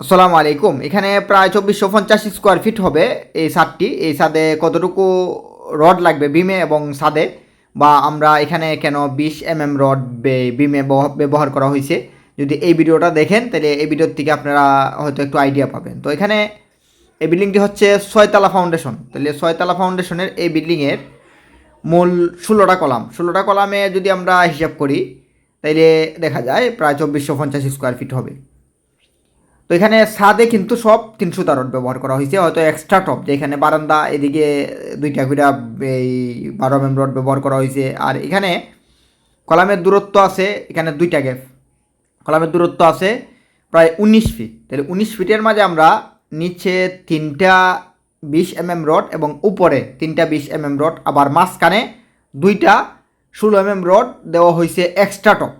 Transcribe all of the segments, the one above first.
আসসালামু আলাইকুম। এখানে প্রায় চব্বিশশো পঞ্চাশ স্কোয়ার ফিট হবে এই ছাদটি। এই ছাদে কতটুকু রড লাগবে বিমে এবং ছাদে? বা আমরা এখানে কেন বিশ এম এম রড বিমে বহ- ব্যবহার করা হয়েছে? যদি এই ভিডিওটা দেখেন, তাহলে এই ভিডিওর থেকে আপনারা হয়তো একটু আইডিয়া পাবেন। তো এখানে এই বিল্ডিংটি হচ্ছে ছয়তলা ফাউন্ডেশন তাহলে ছয়তলা ফাউন্ডেশনের এই বিল্ডিংয়ের মূল ষোলোটা কলাম। ষোলোটা কলামে যদি আমরা হিসাব করি তাইলে দেখা যায় প্রায় চব্বিশশো পঞ্চাশ স্কোয়ার ফিট হবে। তো এখানে ছাদে কিন্তু সব তিনশো রড ব্যবহার করা হয়েছে। হয়তো এক্সট্রা টপ যেখানে বারান্দা, এদিকে দুইটা করে, এই বারো এম রড ব্যবহার করা হয়েছে। আর এখানে কলামের দূরত্ব আছে, এখানে দুইটা গ্যাপ কলামের দূরত্ব আছে প্রায় উনিশ ফিট তাহলে উনিশ ফিটের মাঝে আমরা নিচে তিনটা বিশ এম এম রড এবং উপরে তিনটা বিশ এম এম রড আবার মাঝখানে দুইটা ষোলো এম এম রড দেওয়া হয়েছে এক্সট্রা টপ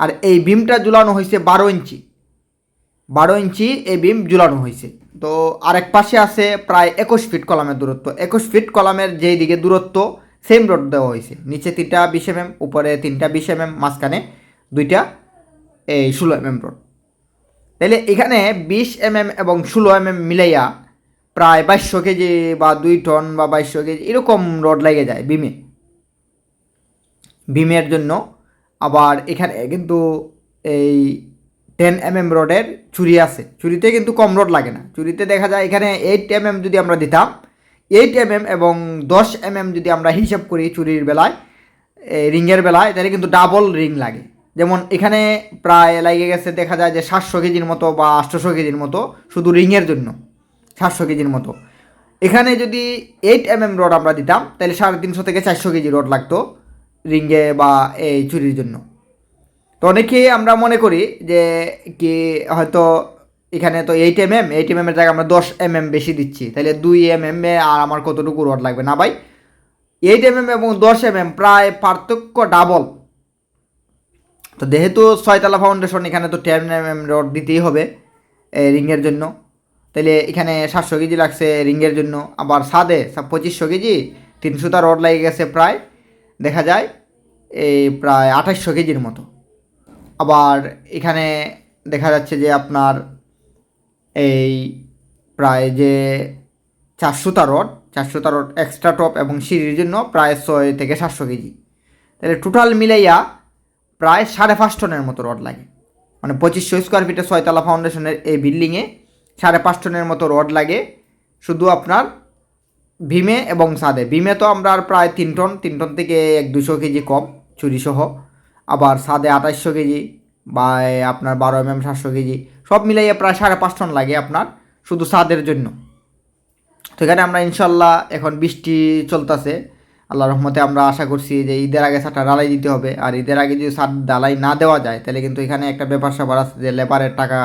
আর এই বিমটা ঝুলানো হয়েছে বারো ইঞ্চি। বারো ইঞ্চি এই বিম ঝুলানো হয়েছে। তো আরেক পাশে আছে প্রায় একুশ ফিট কলামের দূরত্ব। একুশ ফিট কলামের যেই দিকে দূরত্ব সেম রড দেওয়া হয়েছে। নিচে তিনটা বিশ এম এম উপরে তিনটা বিশ এম এম মাঝখানে দুইটা এই ষোলো এম এম রড তাহলে এখানে বিশ এম এম এবং ষোলো এম এম মিলাইয়া প্রায় বাইশশো কেজি বা দুই টন বা বাইশশো কেজি এরকম রড লেগে যায় বিমে। বিমের জন্য আবার এখানে কিন্তু এই টেন এম এম রডের চুরি আছে। চুরিতে কিন্তু কম রড লাগে না। চুরিতে দেখা যায় এখানে এইট এম এম যদি আমরা দিতাম এইট এম এম এবং দশ এম এম যদি আমরা হিসাব করি চুরির বেলায় রিংয়ের বেলায়, তাহলে কিন্তু ডাবল রিং লাগে। যেমন এখানে প্রায় লাগে গেছে, দেখা যায় যে সাতশো কেজির মতো বা আটশোশো কেজির মতো শুধু রিংয়ের জন্য, সাতশো কেজির মতো। এখানে যদি এইট এম এম রড আমরা দিতাম, তাহলে সাড়ে তিনশো থেকে চারশো কেজি রড লাগতো রিঙ্গে বা এই চুরির জন্য। তো অনেকেই আমরা মনে করি যে কি হয়তো এখানে তো eight M M eight M এর জায়গায় আমরা দশ এম এম বেশি দিচ্ছি। তাহলে দুই এম এম এ আর আমার কতটুকু রড লাগবে? না ভাই এইট এম এম এবং দশ এম এম প্রায় পার্থক্য ডাবল তো যেহেতু ছয়তলা ফাউন্ডেশন এখানে তো টেন এম এম রড দিতেই হবে রিংয়ের জন্য। তাহলে এখানে সাতশো কেজি লাগছে রিংয়ের জন্য। আবার সাদে পঁচিশশো কেজি, তিনশোটা রড লেগে গেছে প্রায়। দেখা যায় এই প্রায় আঠাশশো কেজির মতো। আবার এখানে দেখা যাচ্ছে যে আপনার এই প্রায় যে চারশোটা রড চারশোটা রড এক্সট্রা টপ এবং সিঁড়ির জন্য প্রায় ছয় থেকে সাতশো কেজি। তাহলে টোটাল মিলাইয়া প্রায় সাড়ে পাঁচ টনের মতো রড লাগে। মানে পঁচিশশো স্কোয়ার ফিটের ছয়তলা ফাউন্ডেশনের এই বিল্ডিংয়ে সাড়ে পাঁচ টনের মতো রড লাগে শুধু আপনার ভীমে এবং সাদে। ভীমে তো আমরা প্রায় তিন টন তিন টন থেকে এক দুশো কেজি কম চুরি সহ আবার সাদে আঠাশশো কেজি বা আপনার বারো এম এম সাতশো কেজি, সব মিলাইয়ে প্রায় সাড়ে পাঁচ টন লাগে আপনার শুধু সাদের জন্য। তো এখানে আমরা ইনশাল্লাহ এখন বৃষ্টি চলতেছে। আল্লাহ রহমতে আমরা আশা করছি যে ঈদের আগে সারটা ডালাই দিতে হবে। আর ঈদের আগে যদি সার ডালাই না দেওয়া যায়, তাহলে কিন্তু এখানে একটা ব্যাপার স্যাপার আছে যে লেবারের টাকা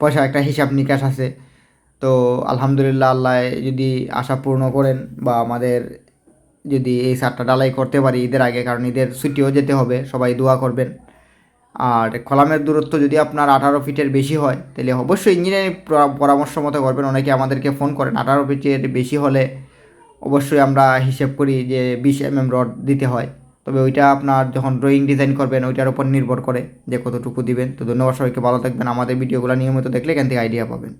পয়সা একটা হিসাব নিকাশ আছে। তো আলহামদুলিল্লাহ আল্লাহ যদি আশা পূর্ণ করেন বা আমাদের যদি এই সারটা ডালাই করতে পারি ঈদের আগে, কারণ ঈদের ছুটিও যেতে হবে, সবাই দোয়া করবেন। আর কলামের দূরত্ব যদি আপনার আঠারো ফিটের বেশি হয়, তাহলে অবশ্যই ইঞ্জিনিয়ারিং পরামর্শ মতো করবেন। অনেকে আমাদেরকে ফোন করেন, আঠারো ফিটের বেশি হলে অবশ্যই আমরা হিসেব করি যে বিশ এম এম রড দিতে হয়। তবে ওইটা আপনার যখন ড্রয়িং ডিজাইন করবেন, ওইটার উপর নির্ভর করে যে কতটুকু দিবেন। তো ধন্যবাদ সবাইকে, ভালো থাকবেন। আমাদের ভিডিওগুলো নিয়মিত দেখলে এখান থেকে আইডিয়া পাবেন।